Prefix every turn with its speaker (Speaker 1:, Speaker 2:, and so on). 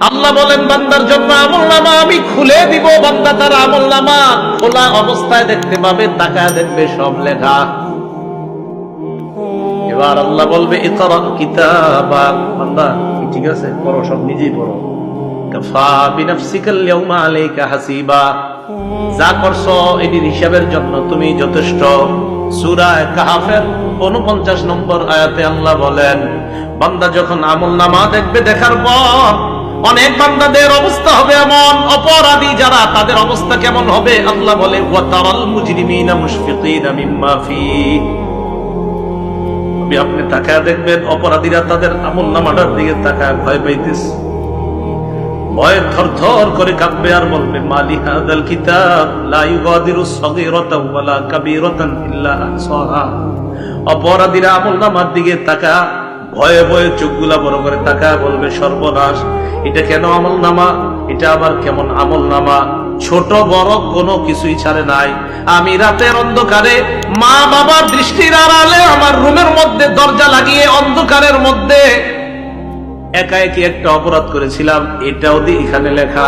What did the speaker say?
Speaker 1: আল্লাহ বলেন, বান্দার জন্য আমল নামা আমি খুলে দিব, বান্দা তার আমল নামা। খোলা অবস্থায় দেখতে পাবে তাকায় দেখবে সব লেখা। এবার আল্লাহ বলবে কিতাবা। বান্দা, ঠিক আছে, পড়ো, সব নিজেই পড়ো। কাফা বিনাফসিকাল ইয়াউমা আলাইকা হাসিবা। যা করছ, এটির হিসাবের জন্য তুমি যথেষ্ট। সূরা কাহাফের 49 নম্বর আয়াতে আল্লাহ বলেন, বান্দা যখন আমল নামা দেখবে, দেখার পর অনেক বান্দাদের অবস্থা হবে এমন। অপরাধী যারা, তাদের অবস্থা কেমন হবে? আল্লাহ বলে আপনি তাকায় দেখবেন, অপরাধীরা তাদের আমল নামাটার দিকে তাকায় ভয় পাইতেছে। ভয়ে থর থর করে কাঁপবে আর বলবে, মালি হাদাল কিতাব, লা ইউগাদিরু সগীরাতাও ওয়ালা কাবীরাতান ইল্লা আহসাহা। অপরাধীরা আমল নামার দিকে তাকা ভয়ে ভয়ে চোখগুলা বড় করে তাকা বলবে, সর্বনাশ, এটা কেন আমল নামা এটা আবার কেমন আমল নামা ছোট, বড় কোনো কিছুই ছাড়ে নাই। আমি রাতের অন্ধকারে মা বাবার দৃষ্টির আড়ালে আমার রুমের মধ্যে দরজা লাগিয়ে অন্ধকারের মধ্যে একা একই একটা অপরাধ করেছিলাম। এটাও দিয়ে এখানে লেখা